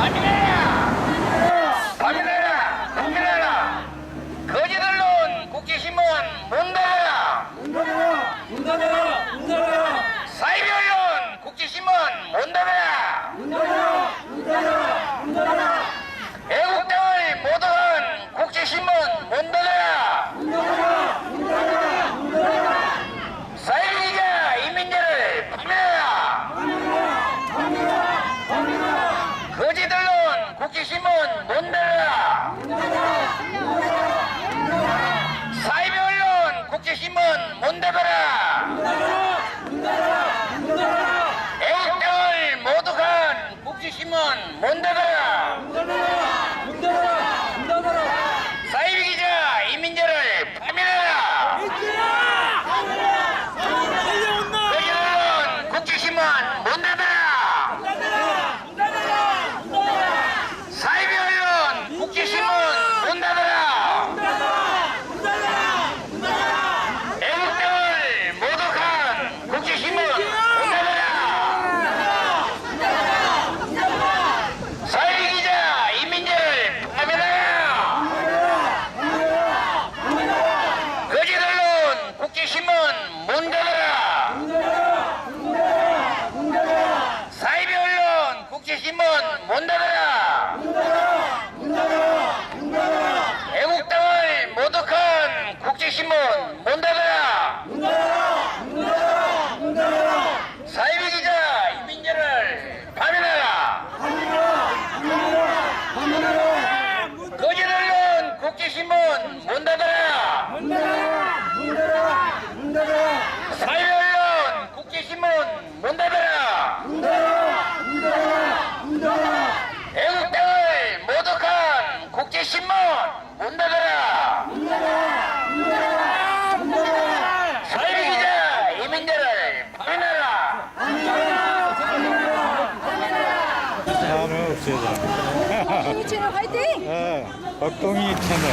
อันนี้ 힘은 뭔데가 문 닫아라! 애국당을 모독한 국제신문 문 닫아라! 사이비 기자 이민재를 파면하라! 거짓 언론 국제신문 문 닫아라! 사이비 언론 국제신문 문 닫아라! 애국당을 모독한 국제신문 문 닫아라! 사이비 기자 이민재를 파면하라! 다음에 없애자. 박동희 채널 화이팅! 예, 박동희 채널.